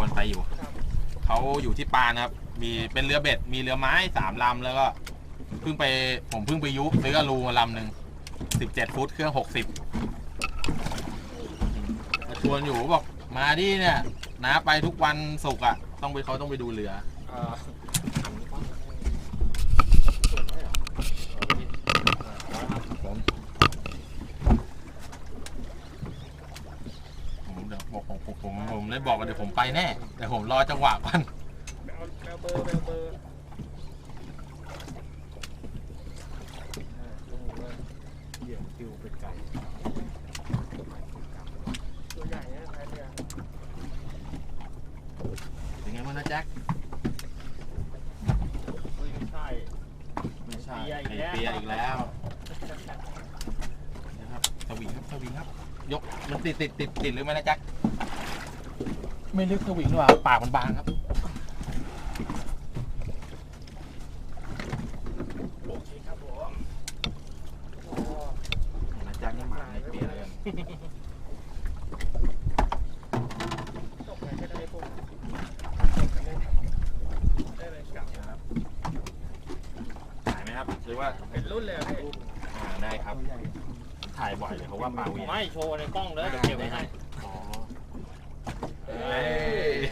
วนไปอยู่ เขาอยู่ที่ปานะครับ มีเป็นเรือเบ็ด มีเรือไม้สามลำแล้วก็เพิ่งไปผมเพิ่งไปยุซื้ออลูมาลำหนึ่งสิบเจ็ดฟุตเครื่องหกสิบชวนอยู่บอกมาดิเนี่ยน้าไปทุกวันศุกร์อะ ต้องไปเขาต้องไปดูเรือ อ่า ผมผมเดี๋ยวบอกผมผมผมผม เลยบอกว่าเดี๋ยวผมไปแน่ แต่ผมรอจังหวะก่อนแมวแมวเบอร์แมวเบอร์อ่าลงเลยเหยี่ยวคิวเป็ดไก่ตัวใหญ่เนี่ยท้ายเรือเป็นไงบ้างนะแจ็คเฮ้ยไม่ใช่ ไม่ใช่เปียอีกไอแล้วเปียอีกแล้วนะครับสวิงครับสวิงครับ ยกมันติดติดติดติดหรือไม่นะแจ็ค ไม่ลึกสวิงหรอว่าปากมันบางครับ โอเคครับผมโอ้นะแจ็คนี่หมาในเปียเลยตกไหนก็ได้พวกได้เลยกลับนะครับถ่ายไหมครับหรือว่าเป็นรุ่นเลยเหรอพี่อ่าได้ครับตัวใหญ่ถ่ายบ่อยเลยเพราะว่าปลาเวียนไม่โชว์ในกล้องเลยเดี๋ยวเก็บไว้ให้